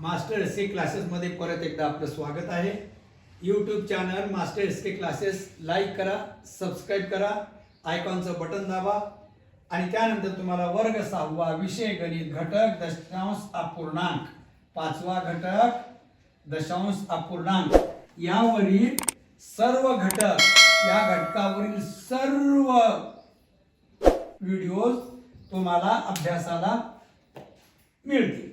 Master S के क्लासेसमध्ये परत एकदा आपलं स्वागत आहे. YouTube channel master S K classes like करा सबस्क्राईब करा आयकॉनचं बटन दाबा. आणि त्यानंतर तुम्हाला वर्ग सहावा विषय गणित घटक दशांश अपूर्णांक पाचवा घटक दशांश अपूर्णांक. यावरील सर्व घटक या घटकावरील सर्व व्हिडिओज तुम्हाला अभ्यासाला मिळतील.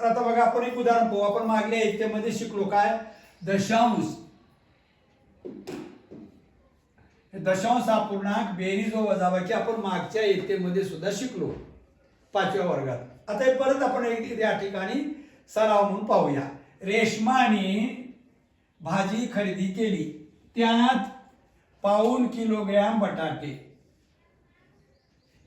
तर आता बघा आपण एक उदाहरण पाहू. आपण मागल्या इत्यामध्ये शिकलो काय? दशांश. दशांश हा पूर्णांक बेरीज व वजाबाकी आपण मागच्या इयत्तेमध्ये सुद्धा शिकलो. पाचव्या वर्गात. आता हे परत आपण एक या ठिकाणी सराव म्हणून पाहूया. रेशमाने भाजी खरेदी केली. त्यात पाऊन किलोग्रॅम बटाटे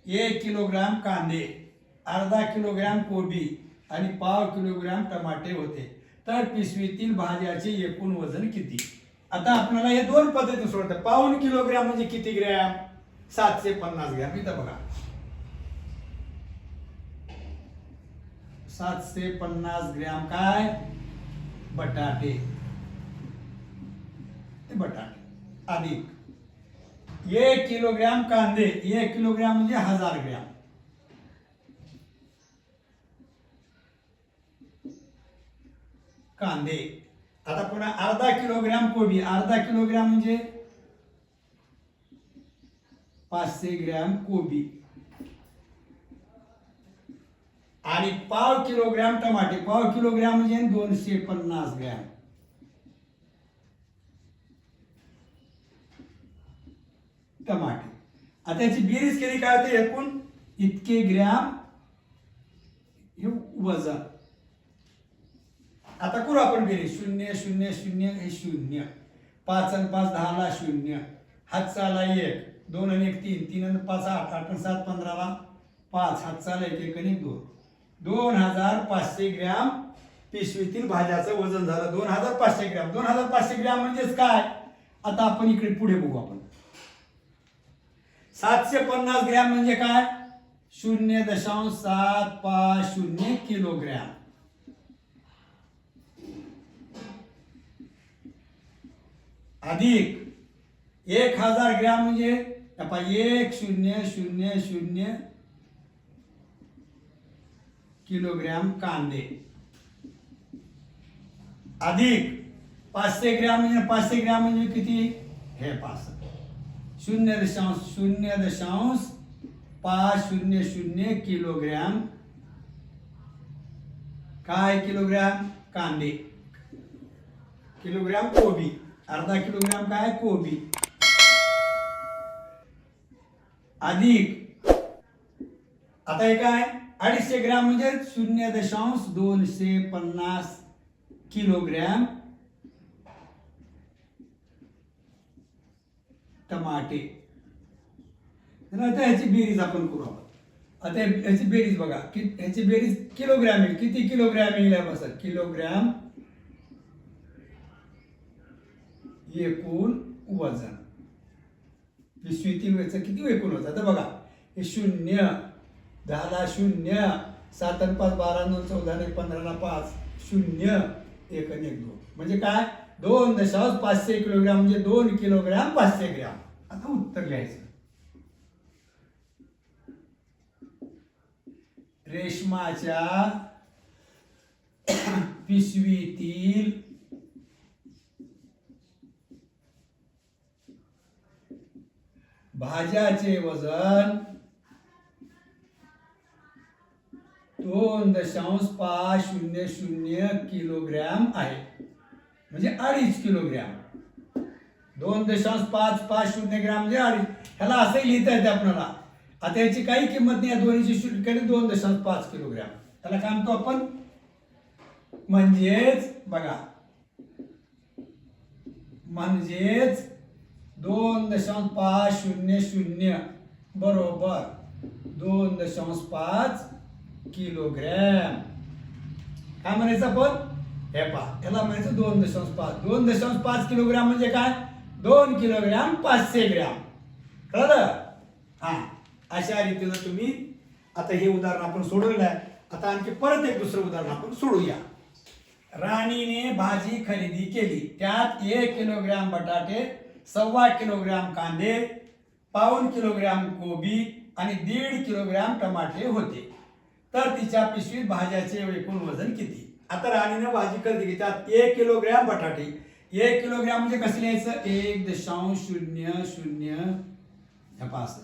एक किलोग्राम कांदे अर्धा किलोग्रॅम कोबी आणि पाव किलोग्राम टमाटे होते. तर पिशवीतील भाज्याचे एकूण वजन किती? आता आपल्याला हे दोन पद्धती सोडतात पाऊन किलोग्रॅम म्हणजे किती ग्रॅम? सातशे पन्नास ग्रॅम. इथं बघा. सातशे पन्नास ग्रॅम काय? बटाटे. ते बटाटे. अधिक. एक किलोग्रॅम कांदे. एक किलोग्रॅम म्हणजे हजार ग्रॅम. कांदे. आता पुन्हा अर्धा किलोग्राम कोबी. अर्धा किलोग्राम म्हणजे पाचशे ग्रॅम कोबी. आणि पाव किलोग्रॅम टमाटे. पाव किलोग्रॅम म्हणजे दोनशे पन्नास ग्रॅम. टमाटे. आता याची बेरीज केली काय होते? एकूण इतके ग्रॅम हे वजन. आता करू आपण बेरीज शून्य शून्य शून्य हे शून्य. पाच आणि पाच दहाला शून्य. हातचाला एक. दोन आणि एक तीन. तीन आणि पाच आठ. आठ आणि सात पंधराला पाच. हातचाला एक एक आणि दोन. दोन हजार पाचशे ग्रॅम पिशवीतील भाज्याचं वजन झालं. दोन हजार पाचशे ग्रॅम. दोन हजार पाचशे ग्रॅम म्हणजेच काय? आता आपण इकडे पुढे बघू आपण. सातशे पन्नास ग्रॅम म्हणजे काय? शून्य दशांश सात पाच शून्य किलोग्रॅम. अधिक एक हज़ार ग्रॅम म्हणजे एक शून्य शून्य शून्य किलोग्रॅम कांदे। अधिक पाचशे ग्रॅम म्हणजे पाचशे ग्रॅम म्हणजे किती? हे पाच शून्य दशांश शून्य दशांश, पाच शून्य शून्य किलोग्रॅम। काय किलोग्रॅम? कांदे। किलोग्रॅम कोबी अर्धा किलोग्रॅम काय? कोबी. अधिक. आता हे काय? अडीचशे ग्रॅम म्हणजे शून्य दशांश दोनशे पन्नास किलोग्रॅम टमाटे. आता ह्याची बेरीज आपण करू आता ह्याची बेरीज बघा. कि ह्याची बेरीज किलोग्रॅम येईल. किती किलोग्रॅम येईल या बसा? किलोग्रॅम एकूण वजन. पिशवीतील वेळचं किती? एकूण होतं आता बघा हे शून्य दहाला शून्य सात आणि पाच बारा दोन चौदा एक पंधराला पाच शून्य एक आणि एक दोन. म्हणजे काय? दोन दशांश पाचशे किलोग्राम म्हणजे दोन किलोग्राम पाचशे ग्रॅम. आता उत्तर लिहायचं रेशमाच्या पिशवीतील भाज्याचे वजन दोन दशांश पाच शून्य शून्य किलोग्रॅम आहे. म्हणजे अडीच किलोग्रॅम. दोन दशांश पाच पाच शून्य ग्रॅम म्हणजे अडीच. ह्याला असंही लिहिता येते आपल्याला. आता याची काही किंमत नाही या दोन्हीची शुल्क दोन दशांश पाच किलोग्रॅम. त्याला काय म्हणतो आपण? म्हणजेच बघा. म्हणजेच दोन दशांश पाच शून्य शून्य बरोबर. दोन दशांश पाच किलोग्रॅम. काय म्हणायचं आपण? हे पा याला म्हणायचं दोन दशांश पाच. दोन दशांश पाच किलोग्रॅम म्हणजे काय? दोन किलोग्रॅम पाचशे ग्रॅम. कळलं? हा अशा रीतीनं तुम्ही आता हे उदाहरण आपण सोडवलं आहे. आता आणखी परत एक दुसरं उदाहरण आपण सोडूया. राणीने भाजी खरेदी केली. त्यात एक किलोग्रॅम बटाटे सव्वा किलोग्रॅम कांदे पाऊन किलोग्रॅम कोबी आणि दीड किलोग्रॅम टमाटे होते. तर तिच्या पिशवीत भाज्याचे एकूण वजन किती? आता राणीने भाजी खरेदी घेतात त्यात एक किलोग्रॅम बटाटे. एक किलोग्रॅम म्हणजे कसं लिहायचं? एक दशांश शून्य शून्य पाच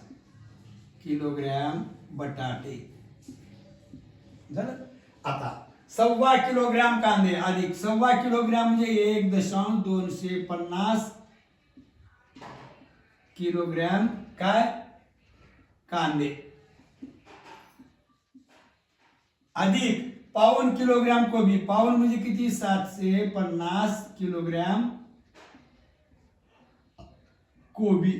किलोग्रॅम बटाटे. झालं? आता सव्वा किलोग्रॅम कांदे अधिक सव्वा किलोग्रॅम म्हणजे एक दशांश दोनशे पन्नास किलोग्रॅम काय कांदे। अधिक पाऊन किलोग्रॅम कोबी पाऊन म्हणजे किती सातशे पन्नास किलोग्रॅम कोबी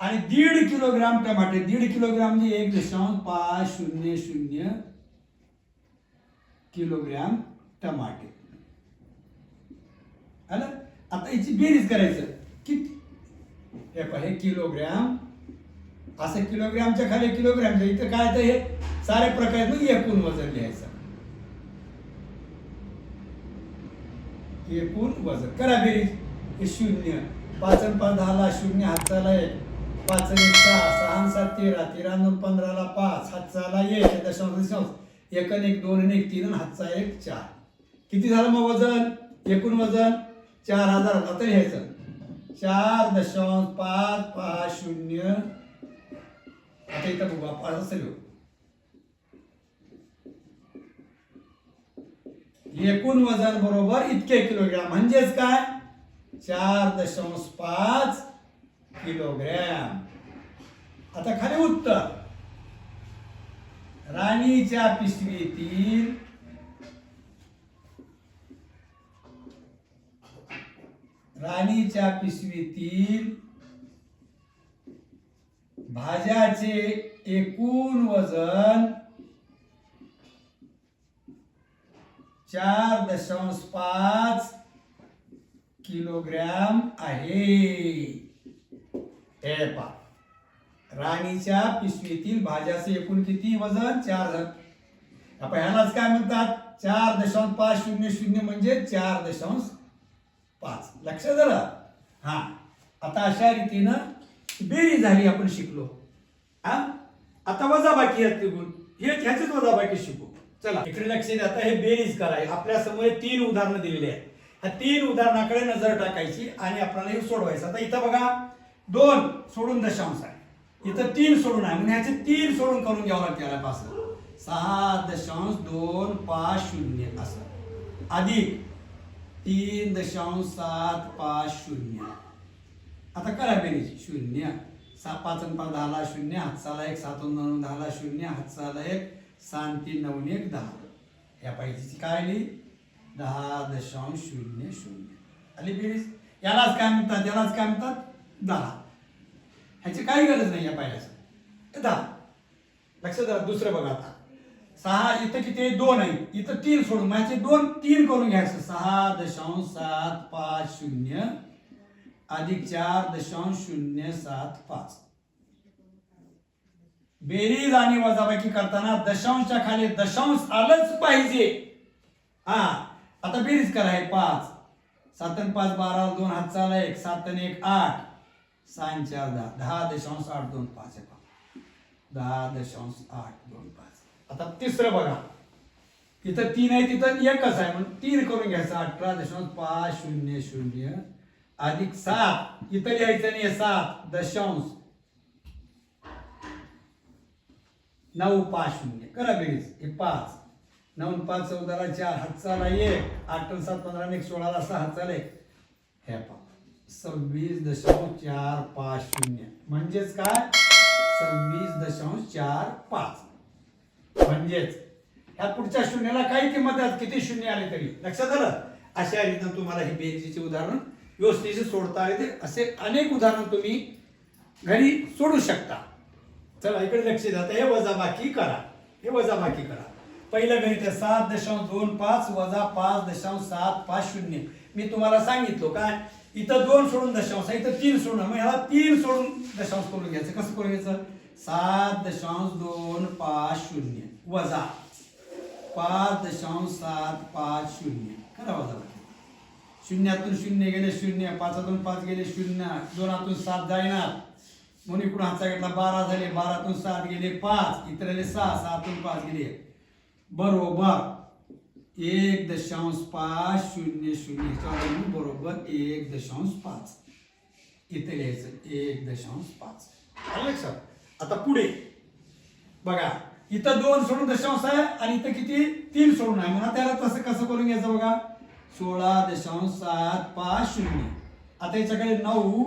आणि दीड किलोग्राम टमाटे दीड किलोग्राम एक दशांश पाच शून्य शून्य किलोग्राम टमाटे आलं आता याची बेरीज करायचं. किती हे पहा हे किलोग्रॅम असं किलोग्रॅमच्या खाली किलोग्राम इथं काय तर हे सारे प्रकार एकूण वजन लिहायचं एकूण वजन. करा बेरीज. हे शून्य. पाच आणि पाच दहाला शून्य हातचाला एक. पाच एक सहा सहा सात तेरा तेरा नऊ पंधराला पाच हातचाला एक. दशांश दशांश. एक आणि एक दोन आणि एक तीन हातचा एक चार. किती झालं मग वजन? एकूण वजन? चार हजार आता लिहायचं. चार दशांश पाच पाच शून्य. आता इथं बघू आपण असं लिहू. एकूण वजन बरोबर इतके किलोग्रॅम. म्हणजेच काय? चार दशांश पाच किलोग्रॅम. आता खाली उत्तर. राणीच्या पिशवीतील राणीच्या पिशवीतील भाज्याचे एकूण वजन चार दशांश पाच किलोग्रॅम आहे. हे पा राणीच्या पिशवीतील भाज्याचे एकूण किती वजन? चार आपण ह्यालाच काय म्हणतात? चार दशांश पाच शून्य शून्य म्हणजे चार दशांश पाच. लक्षात झालं हा. आता अशा रीतीनं बेरीज झाली आपण शिकलो. हा? आता वजाबाकी आहेत गुण हे ह्याचेच वजाबाकी शिकू. चला. इकडे लक्ष द्या. आता हे बेरीज कराय आपल्यासमोर तीन उदाहरणं दिलेली आहेत. ह्या तीन उदाहरणाकडे नजर टाकायची आणि आपल्याला हे सोडवायचं. आता इथं बघा. दोन सोडून दशांश आहे. इथं तीन सोडून आहे. म्हणजे ह्याचे तीन सोडून करून घ्यावं लागते याला पासून सहा दशांश दोन पाच शून्य असं. अधिक तीन दशांश सात पाच शून्य. आता करा बेरीज. शून्य. सहा पाच आणि पाच दहाला शून्य हातचाला एक सात दोन नऊ दहाला शून्य हातचाला एक सात तीन नऊ एक दहा. या पाहिजेची काय आली? दहा दशांश शून्य शून्य. आली बेरीज. यालाच काय म्हणतात? यालाच काय म्हणतात? दहा. ह्याची काही गरज नाही या पाहिल्याचं दहा. लक्षात द्या दुसरं बघा आता. सहा इथं किती दोन आहे. इथं तीन सोडून माझे दोन तीन करून घ्यायचं. सहा दशांश सात पाच शून्य अधिक चार दशांश शून्य सात पाच. बेरीज आणि वजाबाकी करताना दशांशच्या खाली दशांश आलंच पाहिजे. हा आता बेरीज करा पाच. सात पाच बारा दोन हात चाला एक. सात एक आठ. सहा चार दहा. दहा दशांश आठ दोन पाच आहे दहा दशांश आठ दोन पाच. आता तिसरं बघा. तिथं तीन आहे तिथं एकच आहे म्हणून तीन करून घ्यायचं. अठरा दशांश पाच शून्य शून्य अधिक सात. इथं लिहायचं नाही सात दशांश. नऊ पाच शून्य. करा बेरीज. हे पाच. नऊ पाच चौदाला चार हातचाला एक. आठ सात पंधरा एक सोळाला सहा हातचाला एक. हे पा सव्वीस दशांश चार पाच शून्य. म्हणजेच काय? सव्वीस दशांश चार पाच. म्हणजेच ह्या पुढच्या शून्याला काही किंमत आहे किती शून्य आले तरी. लक्षात आलं? अशा रीतीनं तुम्हाला ही बेरजेचे उदाहरण व्यवस्थेचे सोडता येते असे अनेक उदाहरण तुम्ही घरी सोडू शकता. चला इकडे लक्ष द्या. हे वजाबाकी करा. हे वजाबाकी करा. पहिलं गणित आहे सात दशांश दोन पाच वजा पाच दशांश सात पाच शून्य. मी तुम्हाला सांगितलो काय? इथं दोन सोडून दशांश इथं तीन सोडून. मग ह्याला तीन सोडून दशांश करून घ्यायचं. कसं करून घ्यायचं? सात दशांश दोन पाच शून्य. वजा. पाच दशांश सात पाच शून्य. करावा वजा. शून्यातून शून्य गेले शून्य. पाचातून पाच गेले शून्य. दोनातून सात जाईनात म्हणून इकडून हातचा घेतला बारा झाले. बारातून सात गेले पाच. इतर आले सहा. सहातून पाच गेले. बरोबर. एक दशांश पाच शून्य शून्य. बरोबर एक दशांश पाच. इथे लिहायचं एक दशांश पाच. आलं लक्षात? आता पुढे. बघा इथं दोन सोडून दशांश आहे आणि इथं किती? तीन सोडून आहे. म्हणा त्याला तसं कसं करून घ्यायचं बघा? सोळा दशांश सात पाच शून्य. आता याच्याकडे नऊ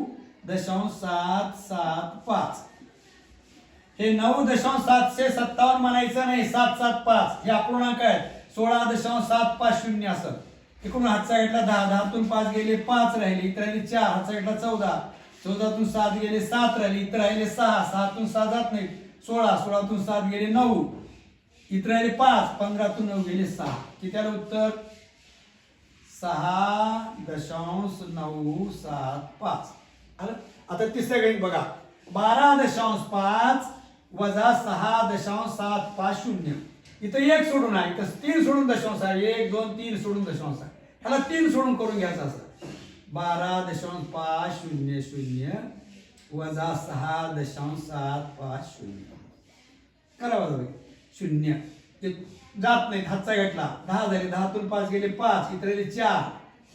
दशांश सात सात पाच. हे नऊ दशांश सातशे सत्तावन्न म्हणायचं नाही. सात सात पाच. हे अपूर्णांक आहेत सोळा दशांश सात पाच शून्य असं. इकडून हातचा घेतला दहा. दहातून पाच गेले पाच राहिले. इतर राहिले चार. हातचा घेतला चौदा. चौदातून सात गेले सात राहिले इतर राहिले सहा सहातून सहा जात नाही सोळा सोळातून सात गेले नऊ. इतर राहिले पाच पंधरातून नऊ गेले सहा. किती आलं उत्तर? सहा दशांश नऊ सात पाच. आलं? आता तिसऱ्या गणित बघा. बारा दशांश पाच वजा सहा दशांश सात पाच शून्य. इथं एक सोडून आहे इथं तीन सोडून दशांश आहे एक दोन तीन सोडून दशांश आहे. ह्याला तीन सोडून करून घ्यायचं असं. बारा दशांश पाच शून्य शून्य वजा सहा दशांश सात पाच शून्य. करा जावे शून्य. ते जात नाही हातचा घटला दहा झाले दहातून पाच गेले पाच. इतर गेले चार.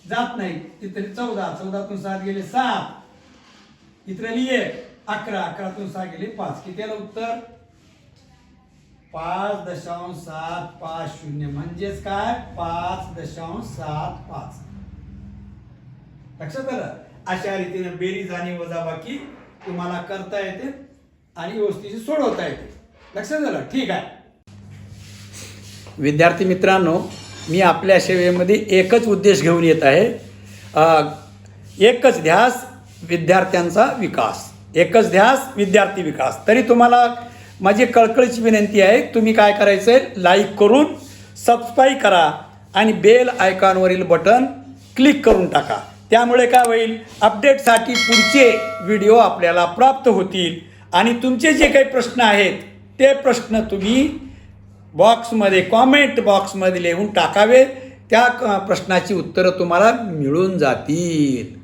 जात नाही इतर चौदा. चौदातून सात गेले सात. इतर एक. अकरा. अकरातून सहा गेले पाच. किती आलं उत्तर? पाच दशांश सात पाच शून्य. म्हणजेच काय? पाच दशांश सात पाच. लक्षात आलं? अशा रीतीने बेरीज आणि वजाबाकी तुम्हाला करता येते आणि व्यवस्थित सोडवता येते. लक्षात झालं ठीक आहे. विद्यार्थी मित्रांनो मी आपल्या सेवेमध्ये एकच उद्देश घेऊन येत आहे. एकच ध्यास विद्यार्थ्यांचा विकास. एकच ध्यास विद्यार्थी विकास. तरी तुम्हाला माझी कळकळीची विनंती आहे तुम्ही काय करायचं आहे लाईक करून सबस्क्राईब करा आणि बेल आयकॉनवरील बटन क्लिक करून टाका. त्यामुळे काय होईल? अपडेटसाठी पुढचे व्हिडिओ आपल्याला प्राप्त होतील. आणि तुमचे जे काही प्रश्न आहेत ते प्रश्न तुम्ही बॉक्समध्ये कॉमेंट बॉक्समध्ये लिहून टाकावे. त्या क- प्रश्नाची उत्तरं तुम्हाला मिळून जातील.